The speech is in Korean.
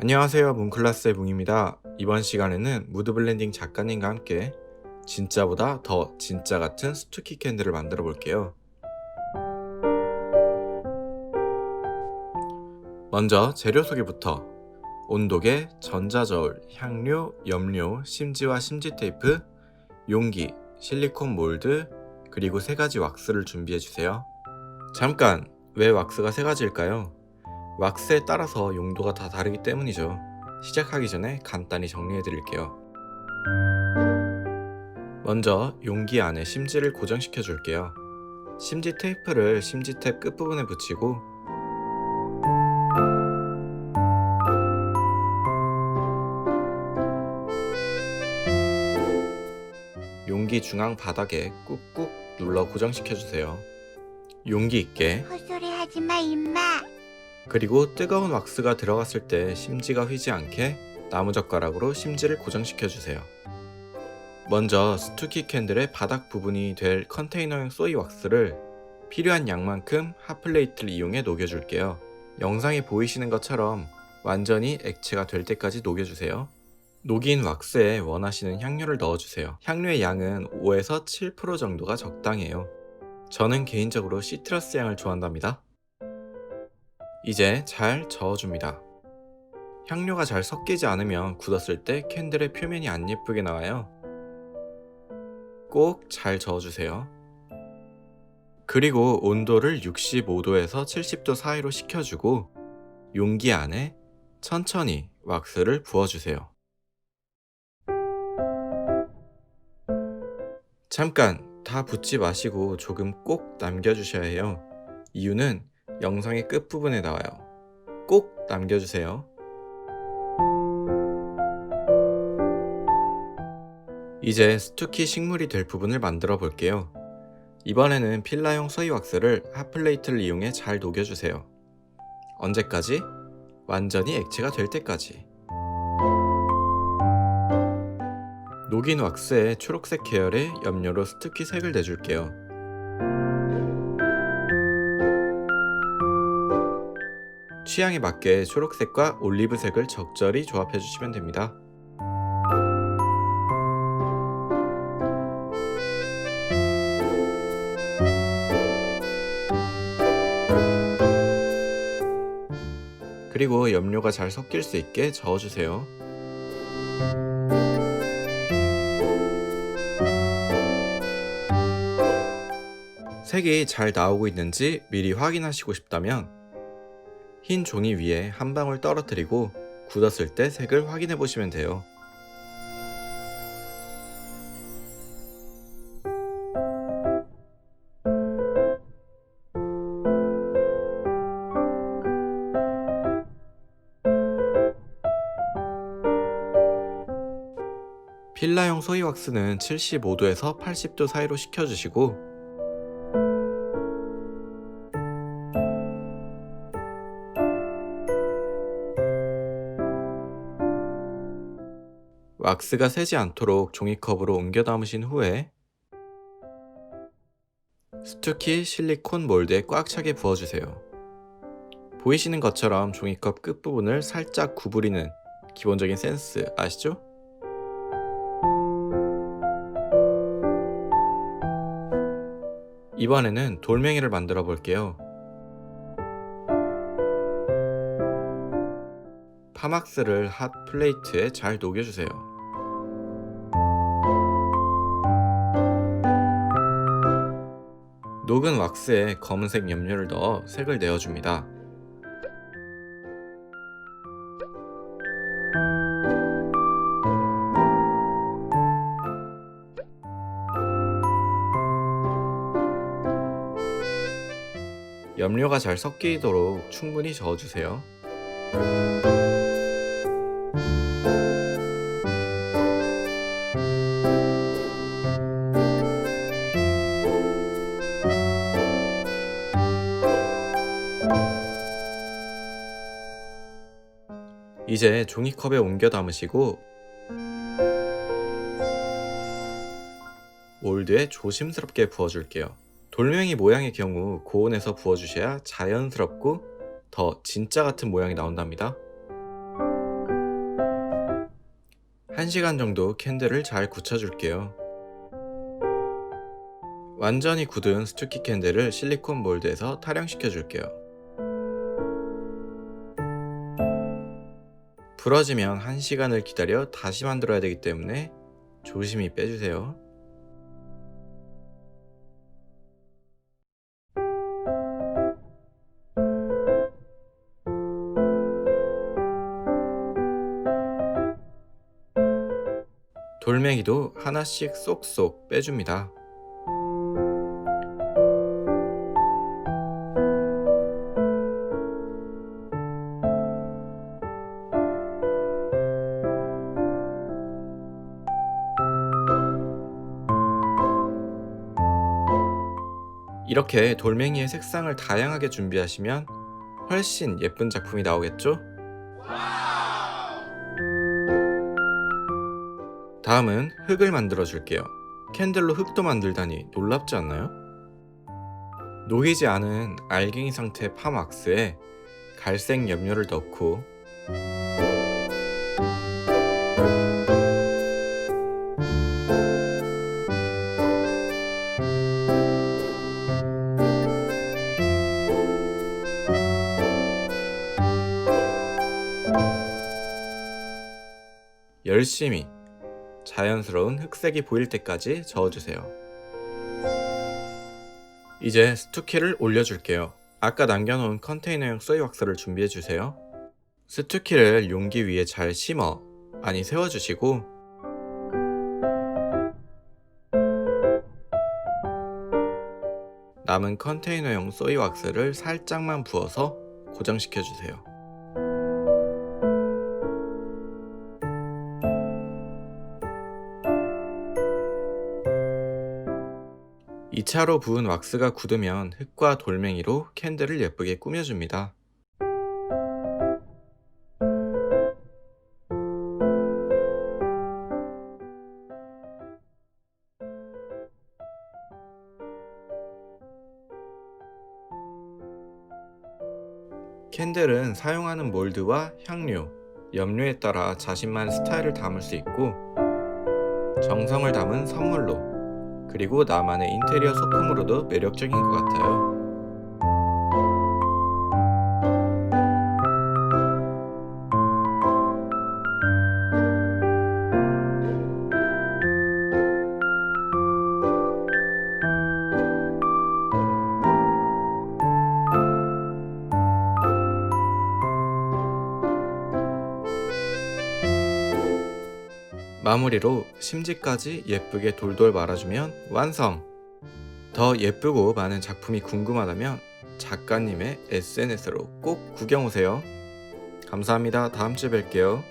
안녕하세요 문클라스의 뭉입니다 이번 시간에는 무드블렌딩 작가님과 함께 진짜보다 더 진짜 같은 스투키 캔들을 만들어 볼게요 먼저 재료 소개부터 온도계, 전자저울, 향료, 염료, 심지와 심지 테이프, 용기, 실리콘 몰드, 그리고 세 가지 왁스를 준비해 주세요. 잠깐, 왜 왁스가 세 가지일까요? 왁스에 따라서 용도가 다 다르기 때문이죠. 시작하기 전에 간단히 정리해 드릴게요. 먼저 용기 안에 심지를 고정시켜 줄게요. 심지 테이프를 심지 탭 끝부분에 붙이고 용기 중앙 바닥에 꾹꾹 눌러 고정시켜 주세요. 용기 있게 헛소리 하지 마, 임마. 그리고 뜨거운 왁스가 들어갔을 때 심지가 휘지 않게 나무젓가락으로 심지를 고정시켜 주세요. 먼저 스투키 캔들의 바닥 부분이 될 컨테이너용 소이 왁스를 필요한 양만큼 핫플레이트를 이용해 녹여줄게요. 영상에 보이시는 것처럼 완전히 액체가 될 때까지 녹여주세요. 녹인 왁스에 원하시는 향료를 넣어주세요. 향료의 양은 5에서 7% 정도가 적당해요. 저는 개인적으로 시트러스 향을 좋아한답니다. 이제 잘 저어줍니다. 향료가 잘 섞이지 않으면 굳었을 때 캔들의 표면이 안 예쁘게 나와요. 꼭 잘 저어주세요. 그리고 온도를 65도에서 70도 사이로 식혀주고 용기 안에 천천히 왁스를 부어주세요. 잠깐 다 붓지 마시고 조금 꼭 남겨주셔야 해요. 이유는 영상의 끝부분에 나와요. 꼭 남겨주세요. 이제 스투키 식물이 될 부분을 만들어 볼게요. 이번에는 필라용 서이 왁스를 핫플레이트를 이용해 잘 녹여주세요. 언제까지? 완전히 액체가 될 때까지. 녹인 왁스에 초록색 계열의 염료로 스투키 색을 내줄게요. 취향에 맞게 초록색과 올리브색을 적절히 조합해 주시면 됩니다. 그리고 염료가 잘 섞일 수 있게 저어주세요. 색이 잘 나오고 있는지 미리 확인하시고 싶다면 흰 종이 위에 한 방울 떨어뜨리고 굳었을 때 색을 확인해 보시면 돼요. 필라용 소이 왁스는 75도에서 80도 사이로 식혀주시고 왁스가 새지 않도록 종이컵으로 옮겨 담으신 후에 스투키 실리콘 몰드에 꽉 차게 부어주세요. 보이시는 것처럼 종이컵 끝부분을 살짝 구부리는 기본적인 센스 아시죠? 이번에는 돌멩이를 만들어 볼게요. 파막스를 핫 플레이트에 잘 녹여주세요. 녹은 왁스에 검은색 염료를 넣어 색을 내어줍니다. 염료가 잘 섞이도록 충분히 저어주세요. 이제 종이컵에 옮겨 담으시고 몰드에 조심스럽게 부어줄게요. 돌멩이 모양의 경우 고온에서 부어주셔야 자연스럽고 더 진짜 같은 모양이 나온답니다. 1시간 정도 캔들을 잘 굳혀줄게요. 완전히 굳은 스투키 캔들을 실리콘 몰드에서 타령시켜 줄게요. 부러지면 1시간을 기다려 다시 만들어야 되기 때문에 조심히 빼주세요. 돌멩이도 하나씩 쏙쏙 빼줍니다. 이렇게 돌멩이의 색상을 다양하게 준비하시면 훨씬 예쁜 작품이 나오겠죠? 다음은 흙을 만들어 줄게요. 캔들로 흙도 만들다니 놀랍지 않나요? 녹이지 않은 알갱이 상태 팜왁스에 갈색 염료를 넣고 열심히 자연스러운 흑색이 보일 때까지 저어주세요. 이제 스투키를 올려줄게요. 아까 남겨놓은 컨테이너용 소이 왁스를 준비해주세요. 스투키를 용기 위에 잘 심어, 아니 세워주시고 남은 컨테이너용 소이 왁스를 살짝만 부어서 고정시켜주세요. 2차로 부은 왁스가 굳으면 흙과 돌멩이로 캔들을 예쁘게 꾸며줍니다. 캔들은 사용하는 몰드와 향료, 염료에 따라 자신만의 스타일을 담을 수 있고 정성을 담은 선물로 그리고 나만의 인테리어 소품으로도 매력적인 것 같아요. 마무리로 심지까지 예쁘게 돌돌 말아주면 완성! 더 예쁘고 많은 작품이 궁금하다면 작가님의 SNS로 꼭 구경 오세요. 감사합니다. 다음 주에 뵐게요.